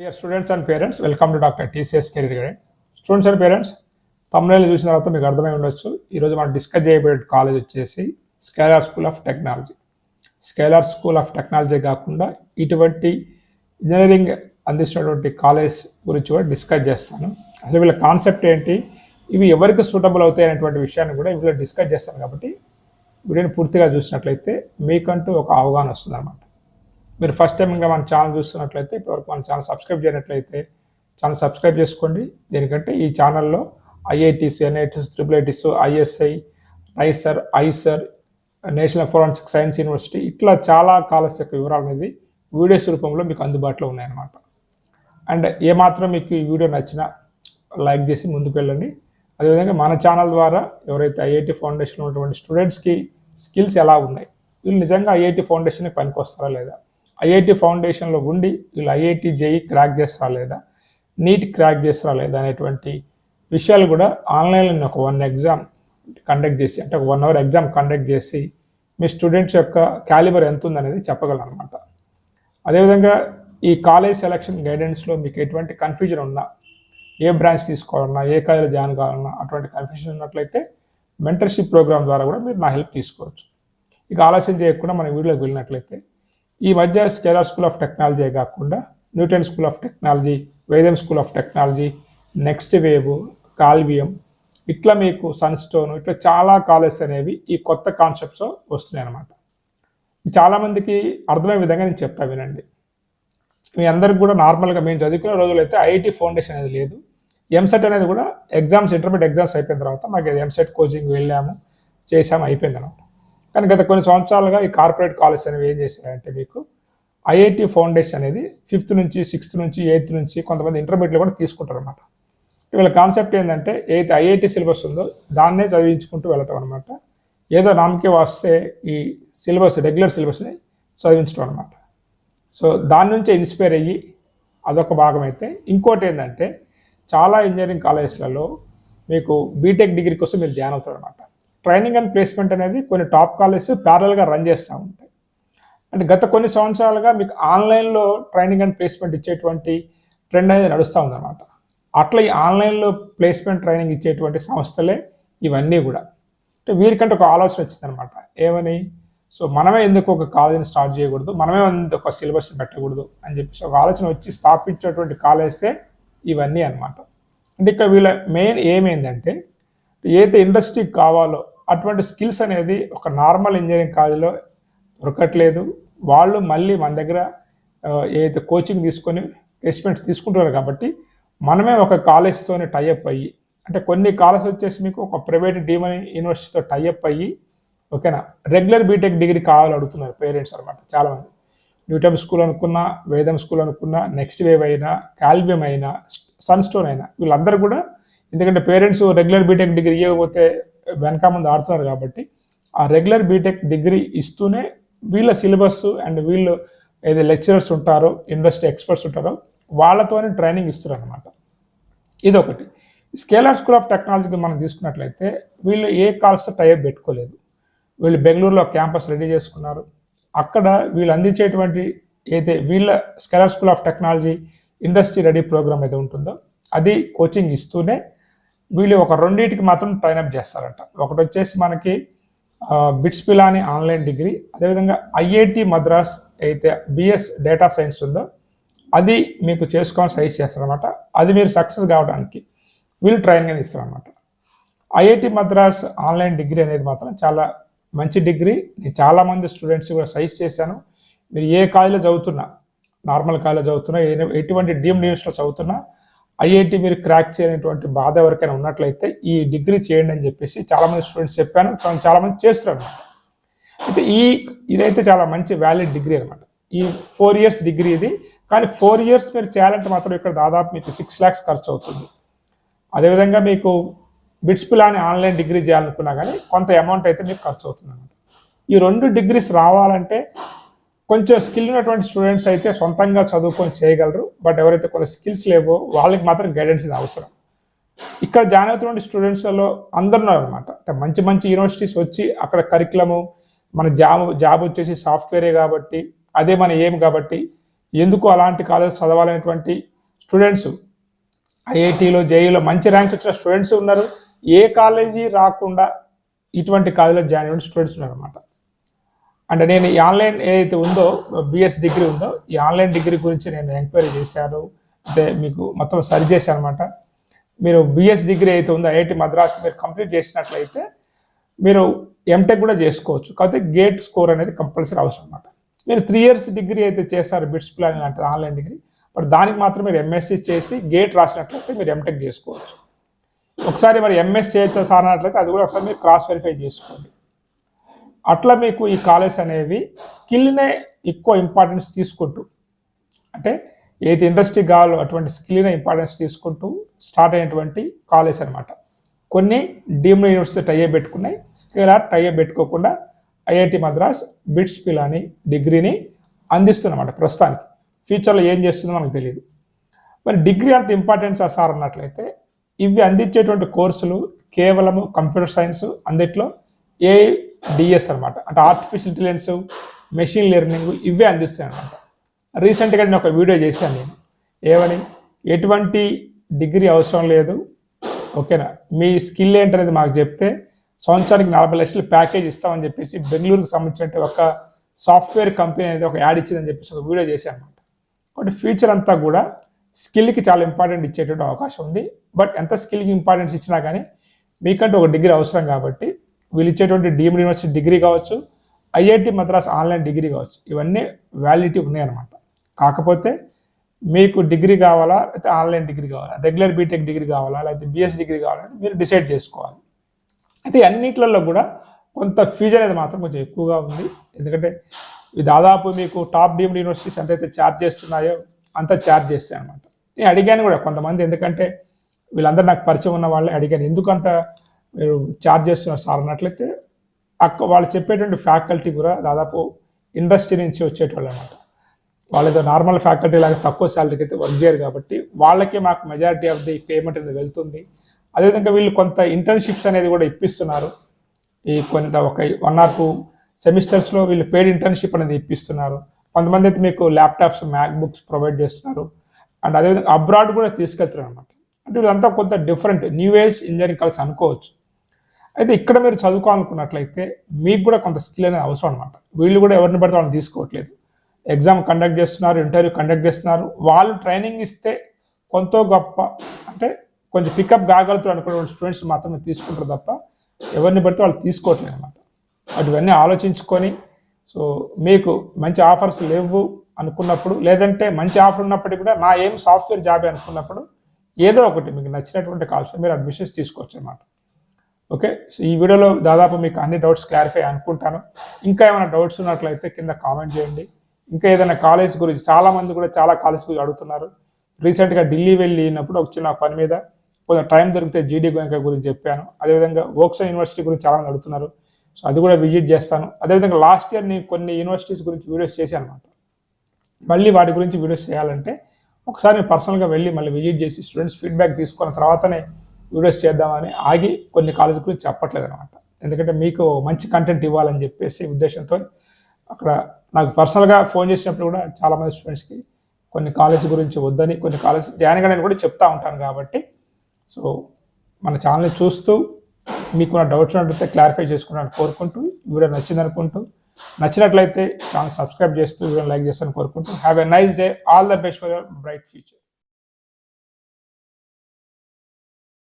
Dear students and parents welcome to doctor TCS career guide students and parents Tamil Nadu చూసిన తర్వాత మీకు అర్థమై ఉండొచ్చు. ఈరోజు మనం డిస్కస్ చేయబోయే కాలేజ్ వచ్చేసి Scaler school of technology Scaler school of technology కాకుండా ఇటువంటి ఇంజనీరింగ్ అందిస్తున్నటువంటి కాలేజ్ గురించి కూడా డిస్కస్ చేస్తాను. అసలు వీళ్ళ కాన్సెప్ట్ ఏంటి? ఇవి ఎవరికి సూటబుల్ అవుతాయి అనేటువంటి విషయాన్ని కూడా వీళ్ళు డిస్కస్ చేస్తాను కాబట్టి వీడియోని పూర్తిగా చూసినట్లయితే మీకంటూ ఒక అవగాహన వస్తుంది మీరు ఫస్ట్ టైం ఇంకా మన ఛానల్ చూస్తున్నట్లయితే ఇప్పటివరకు మన ఛానల్ సబ్స్క్రైబ్ చేయనట్లయితే ఛానల్ సబ్స్క్రైబ్ చేసుకోండి. దీనికంటే ఈ ఛానల్లో IITs NITs triple ITs ISI IISER IISER national forensic science university ఇట్లా చాలా కాలస్ యొక్క వివరాలు అనేది వీడియోస్ రూపంలో మీకు అందుబాటులో ఉన్నాయన్నమాట. అండ్ ఏమాత్రం మీకు ఈ వీడియో నచ్చినా లైక్ చేసి ముందుకు వెళ్ళండి. అదేవిధంగా మన ఛానల్ ద్వారా ఎవరైతే ఐఐటి ఫౌండేషన్లో ఉన్నటువంటి స్టూడెంట్స్కి స్కిల్స్ ఎలా ఉన్నాయి? వీళ్ళు నిజంగా ఐఐటి ఫౌండేషన్కి పనికొస్తారా లేదా? ఐఐటి ఫౌండేషన్లో ఉండి వీళ్ళు ఐఐటి జేఈ క్రాక్ చేస్తారా లేదా నీట్ క్రాక్ చేస్తారా లేదా అనేటువంటి విషయాలు కూడా ఆన్లైన్లో నేను ఒక వన్ ఎగ్జామ్ కండక్ట్ చేసి అంటే ఒక వన్ అవర్ ఎగ్జామ్ కండక్ట్ చేసి మీ స్టూడెంట్స్ యొక్క క్యాలిబర్ ఎంత ఉందనేది చెప్పగలను అనమాట అదేవిధంగా ఈ కాలేజ్ సెలక్షన్ గైడెన్స్లో మీకు ఎటువంటి కన్ఫ్యూజన్ ఉన్నా ఏ బ్రాంచ్ తీసుకోవాలన్నా ఏ కాలేజీలో జాయిన్ కావాలన్నా అటువంటి కన్ఫ్యూజన్ ఉన్నట్లయితే మెంటర్షిప్ ప్రోగ్రామ్ ద్వారా కూడా మీరు నా హెల్ప్ తీసుకోవచ్చు. ఇక ఆలస్యం చేయకుండా మన వీడియోకి వెళ్ళినట్లయితే ఈ మధ్య స్కేలార్ స్కూల్ ఆఫ్ టెక్నాలజీ కాకుండా Newton school of technology Vedam school of technology next wave Kalvium ఇట్లా మీకు సన్స్టోన్ ఇట్లా చాలా కాలేజెస్ అనేవి ఈ కొత్త కాన్సెప్ట్స్ వస్తున్నాయి అన్నమాట. చాలామందికి అర్థమయ్యే విధంగా నేను చెప్తా వినండి. మీ అందరికి కూడా నార్మల్గా మేము చదువుకునే రోజులు అయితే ఐఐటి ఫౌండేషన్ అనేది లేదు. ఎంసెట్ అనేది కూడా ఎగ్జామ్స్ ఇంటర్మీడియట్ ఎగ్జామ్స్ అయిపోయిన తర్వాత మాకు ఎంసెట్ కోచింగ్ వెళ్ళాము చేసాము అయిపోయింది అనమాట కానీ గత కొన్ని సంవత్సరాలుగా ఈ కార్పొరేట్ కాలేజ్ అనేవి ఏం చేశారంటే మీకు ఐఐటి ఫౌండేషన్ అనేది ఫిఫ్త్ నుంచి సిక్స్త్ నుంచి ఎయిత్ నుంచి కొంతమంది ఇంటర్మీడియట్లో కూడా తీసుకుంటారు అనమాట వీళ్ళ కాన్సెప్ట్ ఏంటంటే ఏదైతే ఐఐటి సిలబస్ ఉందో దాన్నే చదివించుకుంటూ వెళ్ళటం అనమాట ఏదో నామకే వస్తే ఈ సిలబస్ రెగ్యులర్ సిలబస్ని చదివించడం అనమాట సో దాని నుంచే ఇన్స్పైర్ అయ్యి అదొక భాగం అయితే ఇంకోటి ఏంటంటే చాలా ఇంజనీరింగ్ కాలేజెస్లలో మీకు బీటెక్ డిగ్రీ కోసం మీరు జాయిన్ అవుతారు అనమాట ట్రైనింగ్ అండ్ ప్లేస్మెంట్ అనేది కొన్ని టాప్ కాలేజెస్ ప్యారల్గా రన్ చేస్తూ ఉంటాయి. అంటే గత కొన్ని సంవత్సరాలుగా మీకు ఆన్లైన్లో ట్రైనింగ్ అండ్ ప్లేస్మెంట్ ఇచ్చేటువంటి ట్రెండ్ అనేది నడుస్తూ ఉందన్నమాట. అట్లా ఈ ఆన్లైన్లో ప్లేస్మెంట్ ట్రైనింగ్ ఇచ్చేటువంటి సంస్థలే ఇవన్నీ కూడా. అంటే వీరికంటే ఒక ఆలోచన వచ్చిందనమాట ఏమని? సో మనమే ఎందుకు ఒక కాలేజీని స్టార్ట్ చేయకూడదు? మనమే ఎందుకు ఒక సిలబస్ని పెట్టకూడదు? అని చెప్పేసి ఒక ఆలోచన వచ్చి స్థాపించేటువంటి కాలేజే ఇవన్నీ అనమాట అంటే ఇక్కడ వీళ్ళ మెయిన్ ఏమైందంటే ఏదైతే ఇండస్ట్రీకి కావాలో అటువంటి స్కిల్స్ అనేది ఒక నార్మల్ ఇంజనీరింగ్ కాలేజీలో దొరకట్లేదు. వాళ్ళు మళ్ళీ మన దగ్గర ఏదైతే కోచింగ్ తీసుకొని ప్లేస్మెంట్స్ తీసుకుంటున్నారు కాబట్టి మనమే ఒక కాలేజ్తోనే టైఅప్ అయ్యి అంటే కొన్ని కాలేజ్ వచ్చేసి మీకు ఒక ప్రైవేట్ డీమని యూనివర్సిటీతో టైఅప్ అయ్యి ఓకేనా? రెగ్యులర్ బీటెక్ డిగ్రీ కావాలి అడుగుతున్నారు పేరెంట్స్ అనమాట చాలామంది. న్యూటమ్ స్కూల్ అనుకున్నా వేదం స్కూల్ అనుకున్నా నెక్స్ట్ వేవ్ అయినా కాల్వియం అయినా సన్ స్టోన్ అయినా వీళ్ళందరూ కూడా ఎందుకంటే పేరెంట్స్ రెగ్యులర్ బీటెక్ డిగ్రీ ఇవ్వకపోతే వెనక ముందు ఆడుతున్నారు కాబట్టి ఆ రెగ్యులర్ బీటెక్ డిగ్రీ ఇస్తూనే వీళ్ళ సిలబస్ అండ్ వీళ్ళు ఏదో లెక్చరర్స్ ఉంటారో ఇండస్ట్రీ ఎక్స్పర్ట్స్ ఉంటారో వాళ్ళతోనే ట్రైనింగ్ ఇస్తారు అనమాట ఇదొకటి. స్కేలర్ స్కూల్ ఆఫ్ టెక్నాలజీకి మనం తీసుకున్నట్లయితే వీళ్ళు ఏ కాల్స్ టైప్ పెట్టుకోలేదు. వీళ్ళు బెంగళూరులో క్యాంపస్ రెడీ చేసుకున్నారు. అక్కడ వీళ్ళు అందించేటువంటి అయితే వీళ్ళ Scaler school of technology industry ready programme ఏదో ఉంటుందో అది కోచింగ్ ఇస్తూనే వీళ్ళు ఒక రెండింటికి మాత్రం ట్రైనప్ చేస్తారంట. ఒకటి వచ్చేసి మనకి బిట్స్ పిలాని ఆన్లైన్ డిగ్రీ అదేవిధంగా ఐఐటి మద్రాస్ అయితే బిఎస్ డేటా సైన్స్ ఉందో అది మీకు చేసుకోవాలని సజెస్ట్ చేస్తారనమాట అది మీరు సక్సెస్ కావడానికి వీళ్ళు ట్రైనింగ్ అని ఇస్తారనమాట ఐఐటి మద్రాస్ ఆన్లైన్ డిగ్రీ అనేది మాత్రం చాలా మంచి డిగ్రీ నేను చాలామంది స్టూడెంట్స్ కూడా సజెస్ట్ చేశాను. మీరు ఏ కాలేజీలో చదువుతున్నా నార్మల్ కాలేజ్ చదువుతున్నా ఎటువంటి డీమ్ యూనివర్సిటీలో చదువుతున్నా ఐఐటి మీరు క్రాక్ చేయనటువంటి బాధ ఎవరికైనా ఉన్నట్లయితే ఈ డిగ్రీ చేయండి అని చెప్పేసి చాలామంది స్టూడెంట్స్ చెప్పాను. చాలామంది చేస్తున్నారు. అయితే ఈ ఇదైతే చాలా మంచి వ్యాలిడ్ డిగ్రీ అనమాట ఈ ఫోర్ ఇయర్స్ డిగ్రీ ఇది. కానీ ఫోర్ ఇయర్స్ మీరు చేయాలంటే మాత్రం ఇక్కడ దాదాపు మీకు సిక్స్ ల్యాక్స్ ఖర్చు అవుతుంది. అదేవిధంగా మీకు బిట్స్ పిలాని ఆన్లైన్ డిగ్రీ చేయాలనుకున్నా కానీ కొంత అమౌంట్ అయితే మీకు ఖర్చు అవుతుంది అనమాట ఈ రెండు డిగ్రీస్ రావాలంటే కొంచెం స్కిల్ ఉన్నటువంటి స్టూడెంట్స్ అయితే సొంతంగా చదువుకొని చేయగలరు. బట్ ఎవరైతే కొన్ని స్కిల్స్ లేవో వాళ్ళకి మాత్రం గైడెన్స్ ఇది అవసరం. ఇక్కడ జాయిన్ అవుతున్న స్టూడెంట్స్లలో అందరు అనమాట అంటే మంచి మంచి యూనివర్సిటీస్ వచ్చి అక్కడ కరికులము మన జాబ్ జాబ్ వచ్చేసి సాఫ్ట్వేరే కాబట్టి అదే మన ఏం కాబట్టి ఎందుకు అలాంటి కాలేజ్ చదవాలనేటువంటి స్టూడెంట్స్ ఐఐటీలో జేఈలో మంచి ర్యాంక్ వచ్చిన స్టూడెంట్స్ ఉన్నారు. ఏ కాలేజీ రాకుండా ఇటువంటి కాలేజీలో జాయిన్ అయిన స్టూడెంట్స్ ఉన్నారు అనమాట అంటే నేను ఈ ఆన్లైన్ ఏదైతే ఉందో బిఎస్ డిగ్రీ ఉందో ఈ ఆన్లైన్ డిగ్రీ గురించి నేను ఎంక్వైరీ చేశాను. అంటే మీకు మొత్తం సరి చేశాను అనమాట మీరు బిఎస్ డిగ్రీ అయితే ఉందో ఐఐటి మద్రాస్ మీరు కంప్లీట్ చేసినట్లయితే మీరు ఎంటెక్ కూడా చేసుకోవచ్చు. కాకపోతే గేట్ స్కోర్ అనేది కంపల్సరీ అవసరం అనమాట మీరు త్రీ ఇయర్స్ డిగ్రీ అయితే చేస్తారు బిట్స్ ప్లాన్ అంటే ఆన్లైన్ డిగ్రీ. బట్ దానికి మాత్రం మీరు ఎంఎస్సి చేసి గేట్ రాసినట్లయితే మీరు ఎంటెక్ చేసుకోవచ్చు. ఒకసారి మరి ఎంఎస్ చేయొచ్చు సార్ అన్నట్లయితే అది కూడా ఒకసారి మీరు క్రాస్ వెరిఫై చేసుకోండి. అట్లా మీకు ఈ కాలేజ్ అనేవి స్కిల్నే ఎక్కువ ఇంపార్టెన్స్ తీసుకుంటూ అంటే ఏది ఇండస్ట్రీ కావాలో అటువంటి స్కిల్నే ఇంపార్టెన్స్ తీసుకుంటూ స్టార్ట్ అయినటువంటి కాలేజ్ అనమాట కొన్ని డీమ్డ్ యూనివర్సిటీ టై పెట్టుకున్నాయి. స్కేలార్ టైఏ పెట్టుకోకుండా ఐఐటి మద్రాస్ బిట్స్ పిలాని డిగ్రీని అందిస్తున్నమాట ప్రస్తుతానికి. ఫ్యూచర్లో ఏం చేస్తుందో మనకు తెలియదు మరి డిగ్రీ అంత ఇంపార్టెన్స్ సార్ అన్నట్లయితే ఇవి అందించేటువంటి కోర్సులు కేవలము కంప్యూటర్ సైన్స్ అందుట్లో ఏ డిఎస్ అనమాట అంటే ఆర్టిఫిషియల్ ఇంటెలిజెన్స్ మెషిన్ లెర్నింగ్ ఇవే అందిస్తాయి అనమాట రీసెంట్గా నేను ఒక వీడియో చేశాను నేను. ఏమని? ఎటువంటి డిగ్రీ అవసరం లేదు. ఓకేనా? మీ స్కిల్ ఏంటనేది మాకు చెప్తే సంవత్సరానికి నలభై లక్షలు ప్యాకేజ్ ఇస్తామని చెప్పేసి బెంగళూరుకు సంబంధించిన ఒక సాఫ్ట్వేర్ కంపెనీ అనేది ఒక యాడ్ ఇచ్చిందని చెప్పేసి ఒక వీడియో చేశాను అనమాట కాబట్టి ఫ్యూచర్ అంతా కూడా స్కిల్కి చాలా ఇంపార్టెంట్ ఇచ్చేటువంటి అవకాశం ఉంది. బట్ ఎంత స్కిల్కి ఇంపార్టెన్స్ ఇచ్చినా కానీ మీకంటే ఒక డిగ్రీ అవసరం కాబట్టి వీళ్ళు ఇచ్చేటువంటి డీమ్డ్ యూనివర్సిటీ డిగ్రీ కావచ్చు ఐఐటి మద్రాస్ ఆన్లైన్ డిగ్రీ కావచ్చు ఇవన్నీ వ్యాలిడిటీ ఉన్నాయన్నమాట కాకపోతే మీకు డిగ్రీ కావాలా లేకపోతే ఆన్లైన్ డిగ్రీ కావాలా రెగ్యులర్ బీటెక్ డిగ్రీ కావాలా లేకపోతే బిఎస్ డిగ్రీ కావాలని మీరు డిసైడ్ చేసుకోవాలి. అయితే అన్నిట్లలో కూడా కొంత ఫీజు అనేది మాత్రం కొంచెం ఎక్కువగా ఉంది. ఎందుకంటే ఇది దాదాపు మీకు టాప్ డీమ్డ్ యూనివర్సిటీస్ ఎంతైతే ఛార్జ్ చేస్తున్నాయో అంత ఛార్జ్ చేస్తాయి అనమాట నేను అడిగాను కూడా కొంతమంది ఎందుకంటే వీళ్ళందరూ నాకు పరిచయం ఉన్న వాళ్ళే అడిగాను ఎందుకు అంత మీరు ఛార్జ్ చేస్తున్నారు సార్ అన్నట్లయితే అక్క వాళ్ళు చెప్పేటువంటి ఫ్యాకల్టీ కూడా దాదాపు ఇండస్ట్రీ నుంచి వచ్చేటోళ్ళు అనమాట వాళ్ళతో నార్మల్ ఫ్యాకల్టీ లాగా తక్కువ శాలరీకి అయితే వర్క్ చేయరు కాబట్టి వాళ్ళకే మాకు మెజారిటీ ఆఫ్ ది పేమెంట్ అనేది వెళ్తుంది. అదేవిధంగా వీళ్ళు కొంత ఇంటర్న్షిప్స్ అనేది కూడా ఇప్పిస్తున్నారు. ఈ కొంత ఒక వన్ ఆర్ టూ సెమిస్టర్స్లో వీళ్ళు పెయిడ్ ఇంటర్న్షిప్ అనేది ఇప్పిస్తున్నారు. కొంతమంది అయితే మీకు ల్యాప్టాప్స్ మ్యాక్ బుక్స్ ప్రొవైడ్ చేస్తున్నారు అండ్ అదేవిధంగా అబ్రాడ్ కూడా తీసుకెళ్తున్నారు అనమాట అంటే వీళ్ళంతా కొంత డిఫరెంట్ న్యూ ఏజ్ ఇంజనీరింగ్ కలిసి అనుకోవచ్చు. అయితే ఇక్కడ మీరు చదువుకోవాలనుకున్నట్లయితే మీకు కూడా కొంత స్కిల్ అనేది అవసరం అనమాట వీళ్ళు కూడా ఎవరిని పడితే వాళ్ళని తీసుకోవట్లేదు. ఎగ్జామ్ కండక్ట్ చేస్తున్నారు ఇంటర్వ్యూ కండక్ట్ చేస్తున్నారు. వాళ్ళు ట్రైనింగ్ ఇస్తే కొంత గొప్ప అంటే కొంచెం పికప్ కాగలుగుతారు అనుకునే స్టూడెంట్స్ మాత్రమే తీసుకుంటారు తప్ప ఎవరిని పడితే వాళ్ళు తీసుకోవట్లేదు అనమాట అటువన్నీ ఆలోచించుకొని సో మీకు మంచి ఆఫర్స్ లేవు అనుకున్నప్పుడు లేదంటే మంచి ఆఫర్ ఉన్నప్పటికీ కూడా నా ఏం సాఫ్ట్వేర్ జాబే అనుకున్నప్పుడు ఏదో ఒకటి మీకు నచ్చినటువంటి కాల్స్ మీరు అడ్మిషన్స్ తీసుకోవచ్చు అనమాట ఓకే? సో ఈ వీడియోలో దాదాపు మీకు అన్ని డౌట్స్ క్లారిఫై అనుకుంటాను. ఇంకా ఏమైనా డౌట్స్ ఉన్నట్లయితే కింద కామెంట్ చేయండి. ఇంకా ఏదైనా కాలేజ్ గురించి చాలామంది కూడా చాలా కాలేజ్ గురించి అడుగుతున్నారు. రీసెంట్గా ఢిల్లీ వెళ్ళినప్పుడు ఒక చిన్న పని మీద కొంచెం టైం దొరికితే జీడీ గోయంక గురించి చెప్పాను. అదేవిధంగా వోక్సన్ యూనివర్సిటీ గురించి చాలా మంది అడుగుతున్నారు. సో అది కూడా విజిట్ చేస్తాను. అదేవిధంగా లాస్ట్ ఇయర్ నేను కొన్ని యూనివర్సిటీస్ గురించి వీడియోస్ చేశాను అనమాట మళ్ళీ వాటి గురించి వీడియోస్ చేయాలంటే ఒకసారి పర్సనల్గా వెళ్ళి మళ్ళీ విజిట్ చేసి స్టూడెంట్స్ ఫీడ్బ్యాక్ తీసుకున్న తర్వాతనే వీడియోస్ చేద్దామని ఆగి కొన్ని కాలేజ్ గురించి చెప్పట్లేదు అనమాట ఎందుకంటే మీకు మంచి కంటెంట్ ఇవ్వాలని చెప్పేసి ఉద్దేశంతో అక్కడ నాకు పర్సనల్గా ఫోన్ చేసినప్పుడు కూడా చాలామంది స్టూడెంట్స్కి కొన్ని కాలేజ్ గురించి వద్దని కొన్ని కాలేజ్ జాయిన్ కానీ కూడా చెప్తా ఉంటాను కాబట్టి. సో మన ఛానల్ని చూస్తూ మీకు నా డౌట్స్ ఉన్నట్లయితే క్లారిఫై చేసుకున్నాను కోరుకుంటూ వీడియో నచ్చింది అనుకుంటూ నచ్చినట్లయితే ఛానల్ సబ్స్క్రైబ్ చేస్తూ వీడియో లైక్ చేస్తాను కోరుకుంటూ have a nice day all the best for your bright future